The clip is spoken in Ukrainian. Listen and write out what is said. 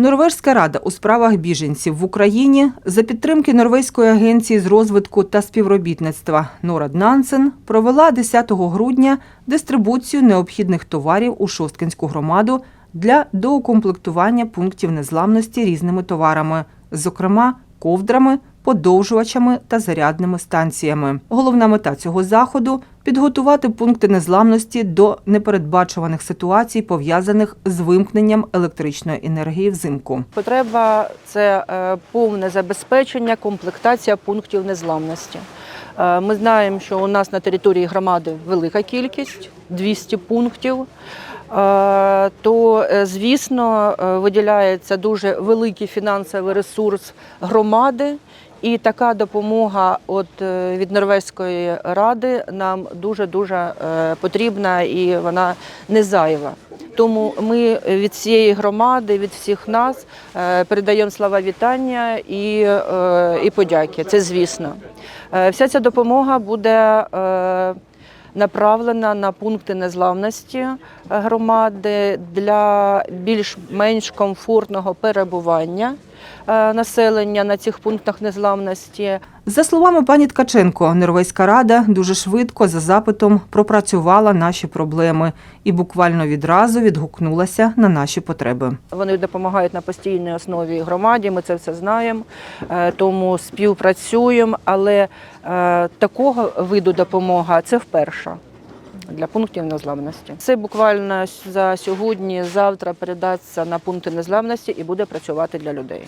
Норвежська рада у справах біженців в Україні за підтримки Норвезької агенції з розвитку та співробітництва Норад Нансен провела 10 грудня дистрибуцію необхідних товарів у Шосткинську громаду для доукомплектування пунктів незламності різними товарами, зокрема ковдрами, подовжувачами та зарядними станціями. Головна мета цього заходу підготувати пункти незламності до непередбачуваних ситуацій, пов'язаних з вимкненням електричної енергії взимку. Потреба це е, повне забезпечення, комплектація пунктів незламності. Е, Ми знаємо, що у нас на території громади велика кількість 200 пунктів. Е, То, звісно, виділяється дуже великий фінансовий ресурс громади, і така допомога от е, від Норвезької ради нам дуже дуже потрібна і вона не зайва. Тому ми від цієї громади, від всіх нас е, передаємо слова вітання і, е, і подяки. Це звісно. Вся ця допомога буде направлена на пункти незламності громади для більш-менш комфортного перебування населення на цих пунктах незламності. За словами пані Ткаченко, Норвезька рада дуже швидко за запитом пропрацювала наші проблеми і буквально відразу відгукнулася на наші потреби. Вони допомагають на постійній основі громаді. Ми це все знаємо, е, тому співпрацюємо. Але е, такого виду допомога це вперше. Для пунктів незламності це буквально за сьогодні, завтра передасться на пункти незламності і буде працювати для людей.